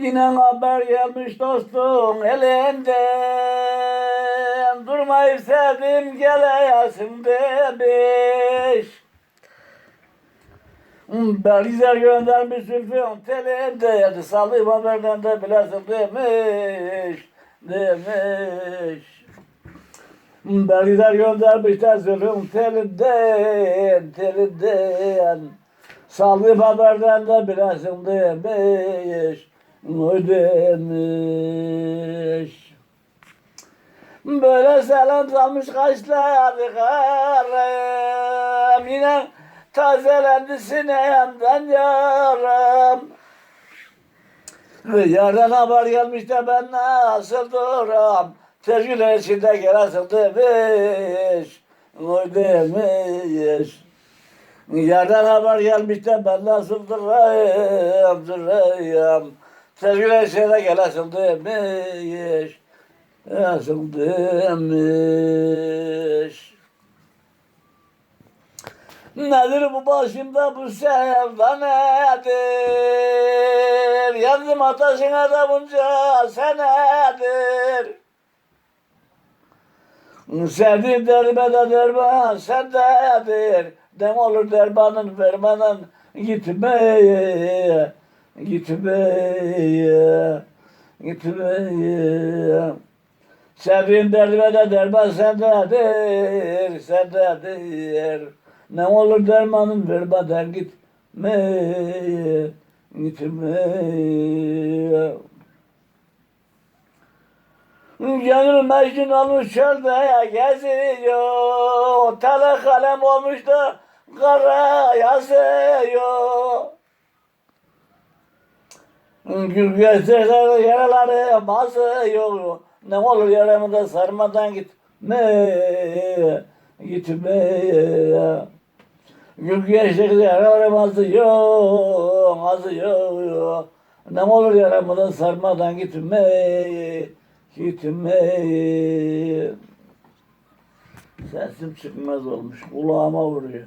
Yine haber gelmiş dostum elinden Durmayıp sevdim geleyesim demiş. Belgizer göndermiş Zülfün telinde Sallayıp haberden de bilesin demiş Demiş. Belgizer göndermiş de Zülfün telinden Telinden. Sallayıp haberden de bilesin demiş demiş Böyle selam salmış kaşları karım. Yine tazelendi sinemden yarım. Yerden haber gelmiş de ben nasıl duram? Tercüler içinde gelesin demiş. Oy demiş Yerden haber gelmiş de ben nasıl durayım durayım Tercüler içinde gelesin demiş Nasıl demiş Nedir bu başımda bu sevda nedir? Yandım ateşine de bunca senedir. Sevdiğim derime de derman sendedir. Dem olur dermanın vermanın gitmeye, gitmeye, gitmeye. Sevdiğim derdime de derman sendedir, sendedir. Ne olur dermanın vermeden gitmeye, gitmeye. Gönül mecnun olmuş çölde geziyor. Tele kalem olmuş da kara yazıyor. Gül gözleri yaraları basıyor. Ne olur yaramı da sarmadan gitme, gitme. Gül gözleri yaraları azıyor, azıyor. Ne olur yaramı da sarmadan gitme, gitme. Sesim çıkmaz olmuş, kulağıma vuruyor.